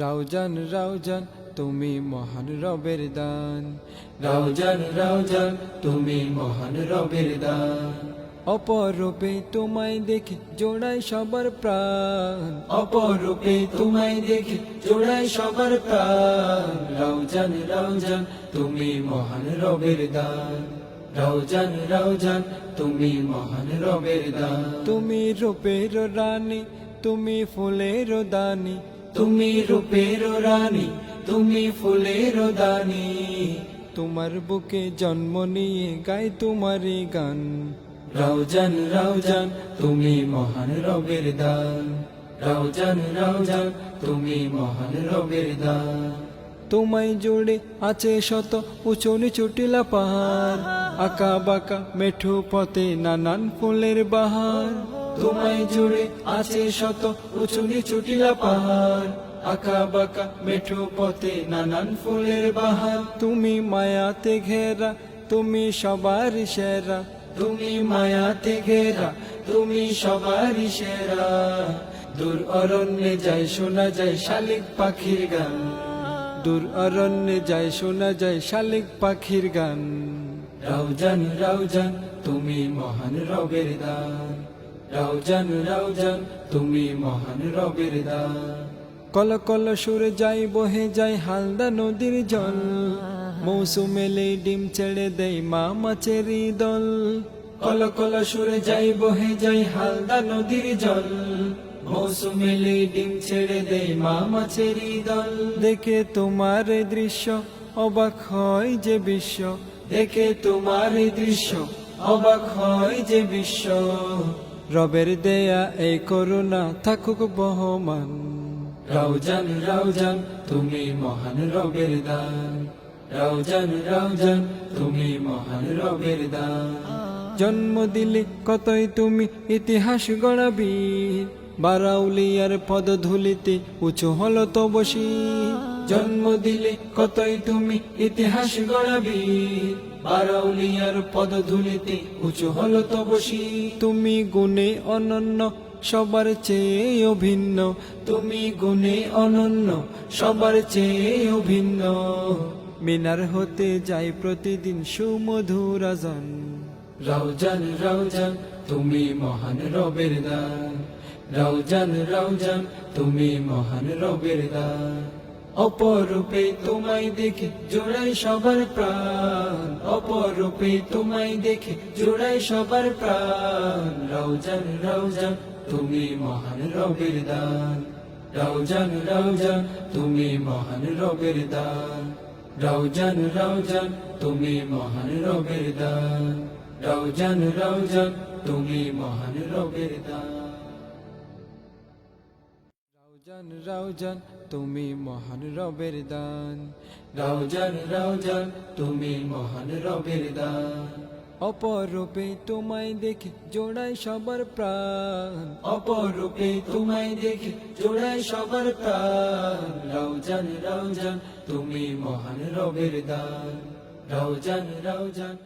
রাউজান রাউজান তুমি মহান রবের দান। রাউজান রাউজান তুমি মহান রবের দান। অপরূপে তোমায় দেখে জোড়াই সবার প্রাণ। অপরূপে তোমায় দেখে জোড়াই সবার প্রাণ। রাউজান রাউজান তুমি মহান রবের দান। রাউজান রাউজান তুমি মহান রবের দান। তুমি রূপের রানী তুমি ফুলের দানি তুমি রূপের রানী তুমি ফুলের দানি। তোমার বুকে জন্ম নিয়ে গাই তোমারই গান। রাউজান রাউজান তুমি মহান রবের দান। রাউজান রাউজান তুমি মহান রবের দান। তোমায় জোড়ে আছে শত উঁচু নিচু টিলা পাহাড়। আঁকা বাঁকা মেঠু পথে নানান ফুলের বাহার। তোমায় জুড়ে আছে শত উঁচু নিচু টিলা পাহাড়। আঁকা বাঁকা মেঠো পথে নানান ফুলের বাহার। তুমি মায়াতে ঘেরা, তুমি সবার সেরা। তুমি মায়াতে ঘেরা, তুমি সবারই সেরা। দূর অরণ্যে যাই শোনা যায় শালিক পাখির গান। দূর অরণ্যে যায়, শোনা যায় শালিক পাখির গান। রাউজান রাউজান, তুমি মহান রবের দান। রাউজান রাউজান তুমি মহান রবের দান। কল কল সুরে যাই, বহে যায় হালদা নদীর জল। মৌসুমেলে ডিম ছেড়ে দেয় মা মাছেরই দল। কল কল সুরে যাই, বহে যাই হালদা নদীর জল। মৌসুমেলে ডিম ছেড়ে দেয় মা মাছেরই দল। দেখে তোমার দৃশ্য অবাক হয় যে বিশ্ব। দেখে তোমার দৃশ্য অবাক হয় যে বিশ্ব। রবের দেয়া এই করুণা থাকুক বহমান। রাউজান রাউজান, তুমি মহান রবের দান। রাউজান রাউজান, তুমি মহান রবের দান। জন্ম দিলে কতই তুমি ইতিহাস গড়াবি। বারাউলিয়ার পদধূলিতে উঁচু হলো তো বসি জন্ম দিলে কতই তুমি ইতিহাস গড়াবি। বারাউলিয়ার পদধূলিতে উঁচু হলো তো বসি তুমি গুণে অনন্য সবার চেয়ে অভিন্ন। তুমি গুণে অনন্য সবার চেয়ে অভিন্ন। মিনার হতে যাই প্রতিদিন সুমধুর আজান। রাউজান রাউজান তুমি মহান রবের দান রাউজান রাউজান তুমি মহান রবের দান অপরূপে তোমায় দেখে জোড়াই সবার প্রাণ। অপরূপে তোমায় দেখে জোড়াই সবার প্রাণ। রাউজান রাউজান তুমি মহান রবের দান। রাউজান রাউজান তুমি মহান রবের দান। রাউজান রাউজান তুমি মহান রবের দান। রাউজান রাউজান তুমি মহান রবের দান। রাউজান রাউজান তুমি মহান রবের দান। রাউজান রাউজান তুমি মহান রবের দান। অপরূপে তোমায় দেখে জোড়াই সবার প্রাণ। অপরূপে তোমায় দেখে জোড়াই সবার প্রাণ। রাউজান রাউজান তুমি মহান রবের দান। রাউজান রাউজান